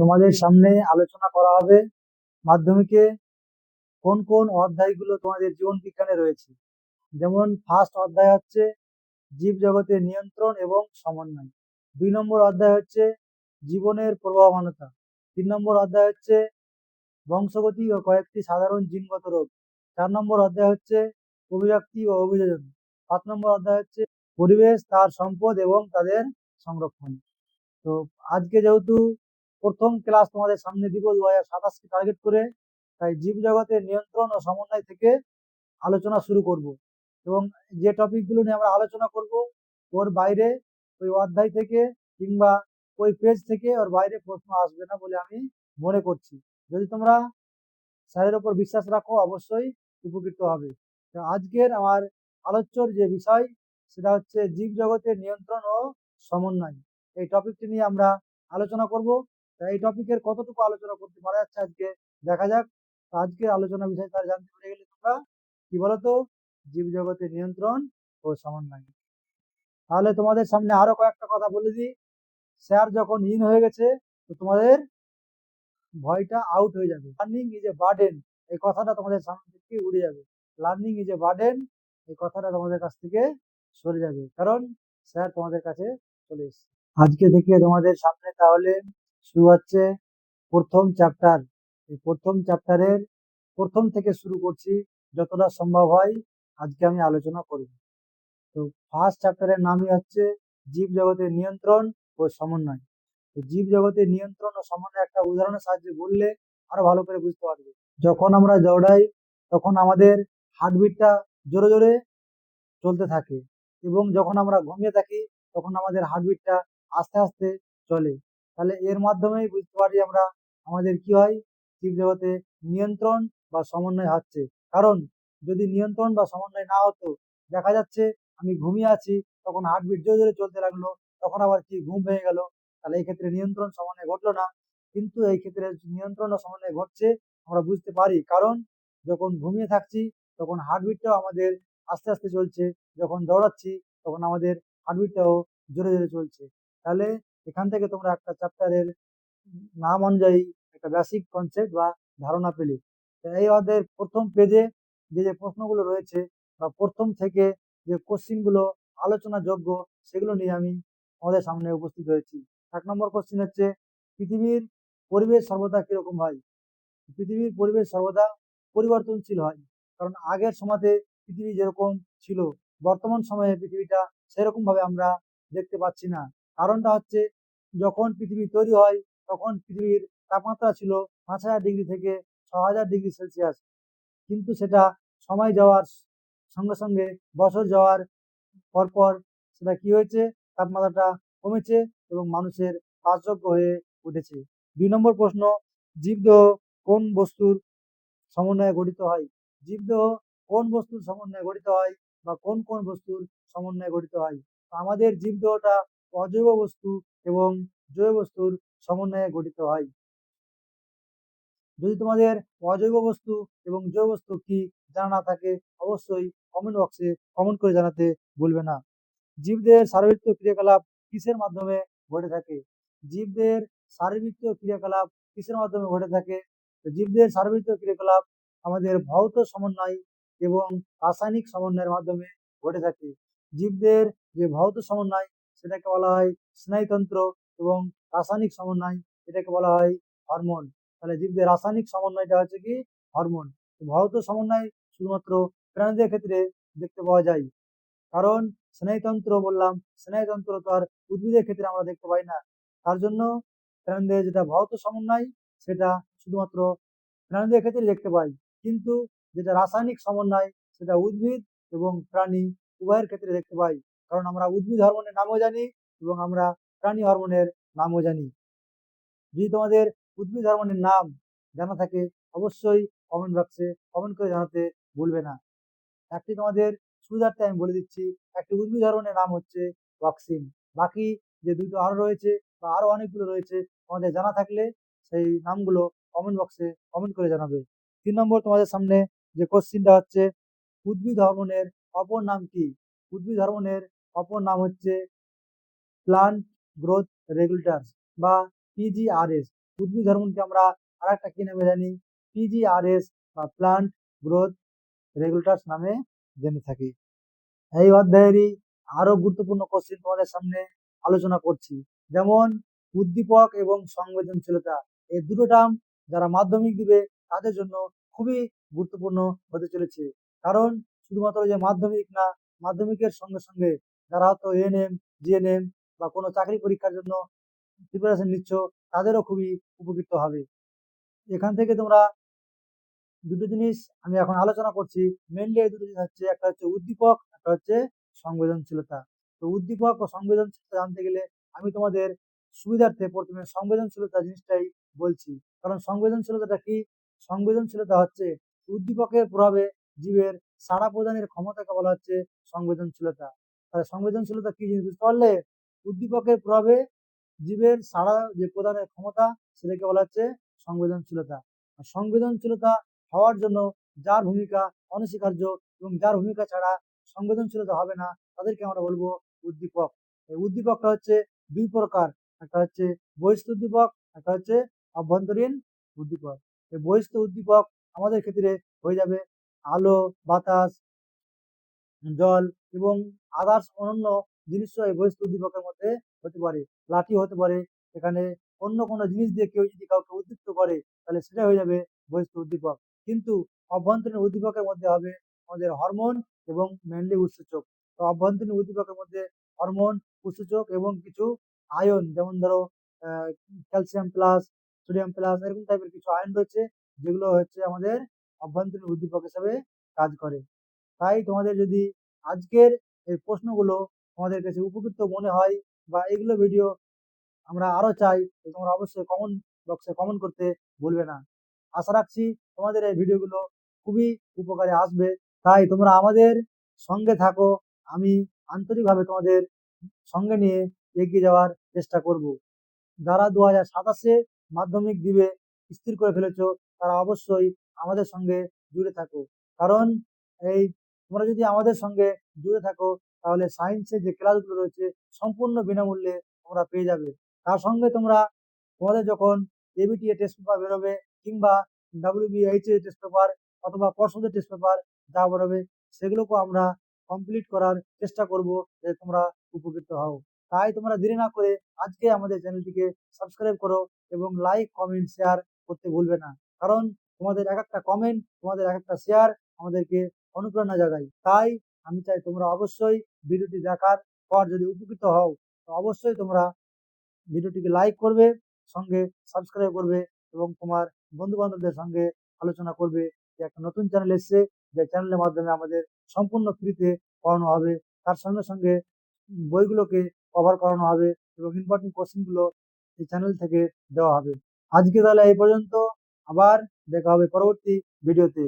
তোমাদের সামনে আলোচনা করা হবে মাধ্যমিকে কোন কোন অধ্যায়গুলো তোমাদের জীবন বিজ্ঞানে রয়েছে। যেমন ফার্স্ট অধ্যায় হচ্ছে জীব জগতের নিয়ন্ত্রণ এবং সমন্বয়। দুই নম্বর অধ্যায় হচ্ছে জীবনের প্রবাহমানতা তিন নম্বর অধ্যায় হচ্ছে বংশগতি ও কয়েকটি সাধারণ জিনগত রোগ। চার নম্বর অধ্যায় হচ্ছে অভিব্যক্তি ও অভিযোজন। পাঁচ নম্বর অধ্যায় হচ্ছে পরিবেশ, তার সম্পদ এবং তাদের সংরক্ষণ। তো আজকে যেহেতু প্রথম ক্লাস তোমাদের সামনে দিব দু হাজার সাতাশকে টার্গেট করে। তাই জীব জগতের নিয়ন্ত্রণ ও সমন্বয় থেকে আলোচনা শুরু করব। এবং যে টপিকগুলো নিয়ে আমরা আলোচনা করব, ওর বাইরে ওই অধ্যায় থেকে কিংবা ওই পেজ থেকে ওর বাইরে প্রশ্ন আসবে না বলে আমি মনে করছি। যদি তোমরা স্যারের ওপর বিশ্বাস রাখো, অবশ্যই উপকৃত হবে। তো আজকের আমার আলোচ্যর যে বিষয়, সেটা হচ্ছে জীব জগতের নিয়ন্ত্রণ ও সমন্বয়। এই টপিকটি নিয়ে আমরা আলোচনা করব। এই টপিকের কতটুকু আলোচনা করতে পারা যাচ্ছে আজকে? দেখা যাক। তো আজকের আলোচনা বিষয় তার জানতে পেরে গেলে তোমরা, কি বলতো? জীব জগতের নিয়ন্ত্রণ ও সমন্বয়। তাহলে তোমাদের সামনে আরও কয়েকটা কথা বলে দিই। স্যার যখন ইন হয়ে গেছে, তো তোমাদের ভয়টা আউট হয়ে যাবে। লার্নিং ইজ এ বার্ডেন এই কথাটা তোমাদের সামনে থেকে উড়ে যাবে। লার্নিং ইজ এ বার্ডেন এই কথাটা তোমাদের কাছ থেকে সরে যাবে। কারণ স্যার তোমাদের কাছে চলে এসেছে। আজকে থেকে তোমাদের সামনে তাহলে শুরু হচ্ছে প্রথম চ্যাপ্টার এই প্রথম চ্যাপ্টারের প্রথম থেকে শুরু করছি, যতটা সম্ভব হয় আজকে আমি আলোচনা করব। তো ফার্স্ট চ্যাপ্টারের নামই হচ্ছে জীব জগতের নিয়ন্ত্রণ ও সমন্বয়। তো জীব জগতের নিয়ন্ত্রণ ও সমন্বয় একটা উদাহরণের সাহায্যে বললে আরও ভালো করে বুঝতে পারবে। যখন আমরা দৌড়াই, তখন আমাদের হার্টবিটটা জোরে জোরে চলতে থাকে এবং যখন আমরা ঘুমিয়ে থাকি, তখন আমাদের হার্টবিটটা আস্তে আস্তে চলে। তাহলে এর মাধ্যমেই বুঝতে পারি আমরা আমাদের কি হয়? জীব জগতে নিয়ন্ত্রণ বা সমন্বয় হচ্ছে। কারণ যদি নিয়ন্ত্রণ বা সমন্বয় না হতো, দেখা যাচ্ছে আমি ঘুমিয়ে আছি, তখন হার্টবিট জোরে জোরে চলতে লাগল, তখন আবার কি ঘুম ভেঙে গেল? তাহলে এই ক্ষেত্রে নিয়ন্ত্রণ সমন্বয় ঘটলো না। কিন্তু এই ক্ষেত্রে নিয়ন্ত্রণ ও সমন্বয় ঘটছে, আমরা বুঝতে পারি। কারণ যখন ঘুমিয়ে থাকছি, তখন হার্টবিটটাও আমাদের আস্তে আস্তে চলছে। যখন দৌড়াচ্ছি, তখন আমাদের হার্টবিটটাও জোরে জোরে চলছে। তাহলে এখান থেকে তোমরা একটা চ্যাপ্টারের নাম অনুযায়ী একটা বেসিক কনসেপ্ট বা ধারণা পেলে। এই অধ্যায়ের প্রথম পেজে যে যে প্রশ্নগুলো রয়েছে বা প্রথম থেকে যে কোশ্চিনগুলো আলোচনাযোগ্য সেগুলো নিয়ে আমি আমাদের সামনে উপস্থিত হয়েছি। এক নম্বর কোশ্চিন হচ্ছে, পৃথিবীর পরিবেশ সর্বদা কীরকম হয়? পৃথিবীর পরিবেশ সর্বদা পরিবর্তনশীল হয়। কারণ আগের সময়তে পৃথিবী যেরকম ছিল, বর্তমান সময়ে পৃথিবীটা সেরকমভাবে আমরা দেখতে পাচ্ছি না। কারণটা হচ্ছে যখন পৃথিবী তৈরি হয়, তখন পৃথিবীর তাপমাত্রা ছিল পাঁচ হাজার ডিগ্রি থেকে ছ হাজার ডিগ্রি সেলসিয়াস। কিন্তু সেটা সময় যাওয়ার সঙ্গে সঙ্গে বছর যাওয়ার পরপর সেটা কি হয়েছে? তাপমাত্রাটা কমেছে এবং মানুষের বাসযোগ্য হয়ে উঠেছে। দুই নম্বর প্রশ্ন, জীবদেহ কোন বস্তুর সমন্বয়ে গঠিত হয়? জীবদেহ কোন বস্তুর সমন্বয়ে গঠিত হয় বা কোন কোন বস্তুর সমন্বয়ে গঠিত হয়? আমাদের জীবদেহটা অজৈব বস্তু এবং জৈব বস্তুর সমন্বয়ে গঠিত হয়। যদি তোমাদের অজৈব বস্তু এবং জৈব বস্তু কি জানা না থাকে, অবশ্যই কমেন্ট বক্সে কমেন্ট করে জানাতে ভুলবে না। জীবদের শারীরবৃত্তীয় ক্রিয়াকলাপ কিসের মাধ্যমে ঘটে থাকে? জীবদের শারীরবৃত্তীয় ক্রিয়াকলাপ কিসের মাধ্যমে ঘটে থাকে? জীবদের শারীরবৃত্তীয় ক্রিয়াকলাপ আমাদের ভৌত সমন্বয় এবং রাসায়নিক সমন্বয়ের মাধ্যমে ঘটে থাকে। জীবদের যে ভৌত সমন্বয় সেটাকে বলা হয় স্নায়ুতন্ত্র এবং রাসায়নিক সমন্বয়, এটাকে বলা হয় হরমোন। তাহলে জীবদের রাসায়নিক সমন্বয়টা হচ্ছে কি? হরমোন। ভৌত সমন্বয় শুধুমাত্র প্রাণীদের ক্ষেত্রে দেখতে পাওয়া যায়। কারণ স্নায়ুতন্ত্র বললাম, স্নায়ুতন্ত্র তো আর উদ্ভিদের ক্ষেত্রে আমরা দেখতে পাই না। তার জন্য প্রাণীদের যেটা ভৌত সমন্বয়, সেটা শুধুমাত্র প্রাণীদের ক্ষেত্রে দেখতে পাই। কিন্তু যেটা রাসায়নিক সমন্বয়, সেটা উদ্ভিদ এবং প্রাণী উভয়ের ক্ষেত্রে দেখতে পাই। কারণ আমরা উদ্ভিদ হরমোনের নামও জানি এবং আমরা প্রাণী হরমোনের নামও জানি। যদি তোমাদের উদ্ভিদ হরমোনের নাম জানা থাকে, অবশ্যই কমেন্ট বক্সে কমেন্ট করে জানাতে ভুলবে না। একটি তোমাদের সুবিধার্থে আমি বলে দিচ্ছি, একটি উদ্ভিদ হরমোনের নাম হচ্ছে ওয়াক্সিন বাকি যে দুটো আরও রয়েছে বা আরও অনেকগুলো রয়েছে, তোমাদের জানা থাকলে সেই নামগুলো কমেন্ট বক্সে কমেন্ট করে জানাবে। তিন নম্বর তোমাদের সামনে যে কোশ্চিনটা হচ্ছে, উদ্ভিদ হরমোনের অপর নাম কি? উদ্ভিদ হরমোনের অপর নাম হচ্ছে প্লান্ট গ্রোথ রেগুলেটর বা পিজিআরএস উদ্ভিদ হরমোনকে আমরা আর একটা কি নামে জানি? পিজিআরএস বা প্লান্ট গ্রোথ রেগুলেটরস নামে জেনে থাকি। এই অধ্যায়েরই আরও গুরুত্বপূর্ণ কোশ্চেন তোমাদের সামনে আলোচনা করছি। যেমন, উদ্দীপক এবং সংবেদনশীলতা, এই দুটো টার্ম যারা মাধ্যমিক দিবে, তাদের জন্য খুবই গুরুত্বপূর্ণ হতে চলেছে। কারণ, শুধুমাত্র যে মাধ্যমিক না, মাধ্যমিকের সঙ্গে সঙ্গে যারা হয়তো এএনএম জিএনএম বা কোনো চাকরি পরীক্ষার জন্য প্রিপারেশন নিচ্ছ, তাদেরও খুবই উপকৃত হবে। এখান থেকে তোমরা দুটো জিনিস আমি এখন আলোচনা করছি। মেনলি এই দুটো জিনিস হচ্ছে, একটা হচ্ছে উদ্দীপক, একটা হচ্ছে সংবেদনশীলতা। তো উদ্দীপক ও সংবেদনশীলতা জানতে গেলে আমি তোমাদের সুবিধার্থে প্রথমে সংবেদনশীলতা জিনিসটাই বলছি। কারণ সংবেদনশীলতাটা কি? সংবেদনশীলতা হচ্ছে উদ্দীপকের প্রভাবে জীবের সাড়া প্রদানের ক্ষমতাকে বলা হচ্ছে সংবেদনশীলতা। তাহলে সংবেদনশীলতা কি জিনিস? বুঝতে উদ্দীপকের প্রভাবে জীবের সাড়া যে প্রদানের ক্ষমতা, সেটাকে বলা হচ্ছে সংবেদনশীলতা। আর সংবেদনশীলতা হওয়ার জন্য যার ভূমিকা অনস্বীকার্য এবং যার ভূমিকা ছাড়া সংবেদনশীলতা হবে না, তাদেরকে আমরা বলব উদ্দীপক। এই উদ্দীপকটা হচ্ছে দুই প্রকার। একটা হচ্ছে বহিস্থ উদ্দীপক, একটা হচ্ছে অভ্যন্তরীণ উদ্দীপক। এই বহিস্থ উদ্দীপক আমাদের ক্ষেত্রে হয়ে যাবে আলো, বাতাস, জল এবং আদার্স অন্যান্য জিনিসও এই বহিস্থ উদ্দীপকের মধ্যে হতে পারে। লাঠি হতে পারে, এখানে অন্য কোনো জিনিস দিয়ে কেউ যদি কাউকে উদ্দীপ্ত করে, তাহলে সেটা হয়ে যাবে বহিস্থ উদ্দীপক। কিন্তু অভ্যন্তরীণ উদ্দীপকের মধ্যে হবে আমাদের হরমোন এবং মেনলি উৎসেচক। তো অভ্যন্তরীণ উদ্দীপকের মধ্যে হরমোন, উৎসেচক এবং কিছু আয়ন যেমন ধরো ক্যালসিয়াম প্লাস সোডিয়াম প্লাস এরকম টাইপের কিছু আয়ন রয়েছে, যেগুলো হচ্ছে আমাদের অভ্যন্তরীণ উদ্দীপক হিসাবে কাজ করে। তাই তোমাদের যদি আজকের এই প্রশ্নগুলো তোমাদের কাছে উপকৃত মনে হয় বা এগুলো ভিডিও আমরা আরও চাই তোমরা অবশ্যই কমেন্ট বক্সে কমেন্ট করতে ভুলবে না। আশা রাখছি তোমাদের এই ভিডিওগুলো খুবই উপকারে আসবে। তাই তোমরা আমাদের সঙ্গে থাকো, আমি আন্তরিকভাবে তোমাদের সঙ্গে নিয়ে এগিয়ে যাওয়ার চেষ্টা করব। যারা দু হাজার সাতাশে মাধ্যমিক দিবে, স্থির করে ফেলেছো, তারা অবশ্যই আমাদের সঙ্গে জুড়ে থাকো। কারণ এই তোমরা যদি আমাদের সঙ্গে জুড়ে থাকো, তাহলে সায়েন্সের যে ক্লাসগুলো রয়েছে, সম্পূর্ণ বিনামূল্যে তোমরা পেয়ে যাবে। তার সঙ্গে তোমরা তোমাদের যখন এবিটিএ টেস্ট পেপার বেরোবে, কিংবা ডাব্লিউবিএইচ এ টেস্ট পেপার অথবা পর্ষদের টেস্ট পেপার যা বেরোবে, সেগুলোকেও আমরা কমপ্লিট করার চেষ্টা করব যাতে তোমরা উপকৃত হও। তাই তোমরা দেরি না করে আজকে আমাদের চ্যানেলটিকে সাবস্ক্রাইব করো এবং লাইক কমেন্ট শেয়ার করতে ভুলবে না। কারণ তোমাদের এক একটা কমেন্ট তোমাদের এক একটা শেয়ার আমাদেরকে অনুপ্রেরণা জাগায় তাই আমি চাই তোমরা অবশ্যই ভিডিওটি দেখার পর যদি উপকৃত হও, তো অবশ্যই তোমরা ভিডিওটিকে লাইক করবে, সঙ্গে সাবস্ক্রাইব করবে এবং তোমার বন্ধু বান্ধবদের সঙ্গে আলোচনা করবে যে একটা নতুন চ্যানেল এসছে, যে চ্যানেলের মাধ্যমে আমাদের সম্পূর্ণ ফ্রিতে পড়ানো হবে। তার সঙ্গে সঙ্গে বইগুলোকে কভার করানো হবে এবং ইম্পর্টেন্ট কোশ্চেনগুলো এই চ্যানেল থেকে দেওয়া হবে। আজকে তাহলে এই পর্যন্ত। আবার দেখা হবে পরবর্তী ভিডিওতে